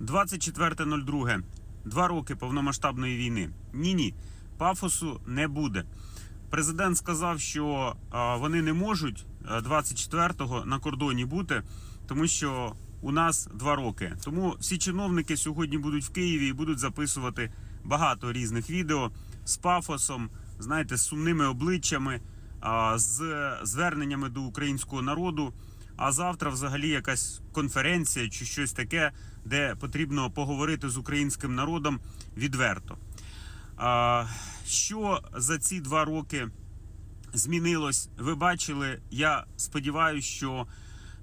24.02. Два роки повномасштабної війни. Ні, ні, пафосу не буде. Президент сказав, що вони не можуть а, 24-го на кордоні бути, тому що у нас два роки. Тому всі чиновники сьогодні будуть в Києві і будуть записувати багато різних відео з пафосом, знаєте, з сумними обличчями, з зверненнями до українського народу. А завтра, взагалі, якась конференція чи щось таке, де потрібно поговорити з українським народом відверто. Що за ці два роки змінилось? Ви бачили. Я сподіваюся, що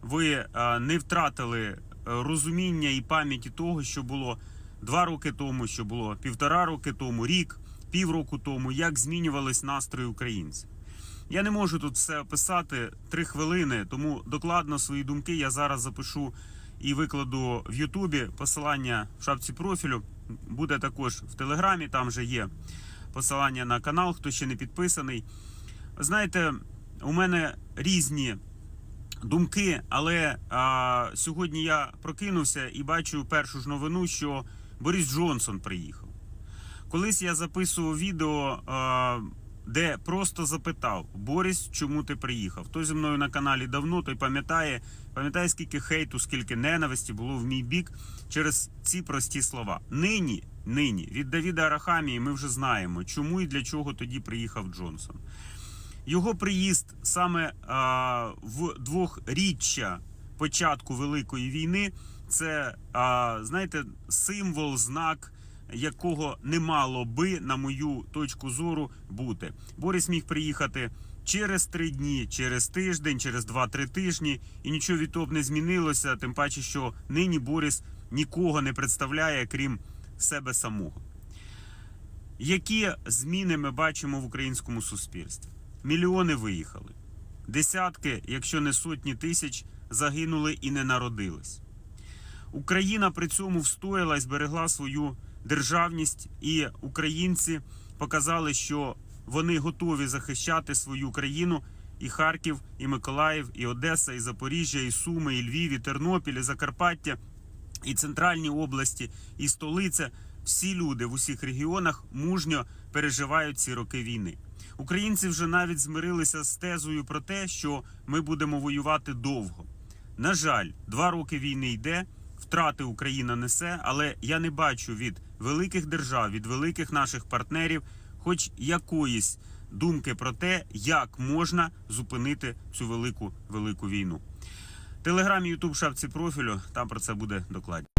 ви не втратили е, розуміння і пам'яті того, що було два роки тому, що було півтора роки тому, рік, півроку тому, як змінювались настрої українців. Я не можу тут все описати три хвилини, тому докладно свої думки я зараз запишу і викладу в Ютубі. Посилання в шапці профілю буде також в Телеграмі. Там вже є посилання на канал, хто ще не підписаний. Знаєте, у мене різні думки, але а, сьогодні я прокинувся і бачу першу ж новину, що Борис Джонсон приїхав. Колись я записував відео, а, де просто запитав: Борис, чому ти приїхав? Хто зі мною на каналі давно, той пам'ятає, пам'ятає, скільки хейту, скільки ненависті було в мій бік через ці прості слова. Нині, нині від Давіда Арахамії ми вже знаємо, чому і для чого тоді приїхав Джонсон. Його приїзд саме а, в двохріччя початку Великої війни це, а, знаєте, символ, знак, якого не мало би, на мою точку зору, бути. Борис міг приїхати через три дні, через тиждень, через два-три тижні, і нічого від того б не змінилося. Тим паче, що нині Борис нікого не представляє, крім себе самого. Які зміни ми бачимо в українському суспільстві? Мільйони виїхали, десятки, якщо не сотні тисяч, загинули і не народились. Україна при цьому встояла і зберегла свою державність, і українці показали, що вони готові захищати свою країну. І Харків, і Миколаїв, і Одеса, і Запоріжжя, і Суми, і Львів, і Тернопіль, і Закарпаття, і центральні області, і столиця. Всі люди в усіх регіонах мужньо переживають ці роки війни. Українці вже навіть змирилися з тезою про те, що ми будемо воювати довго. На жаль, два роки війни йде, втрати Україна несе, але я не бачу від великих держав, від великих наших партнерів, хоч якоїсь думки про те, як можна зупинити цю велику велику війну. Телеграм, Ютуб, шапці профілю. Там про це буде докладно.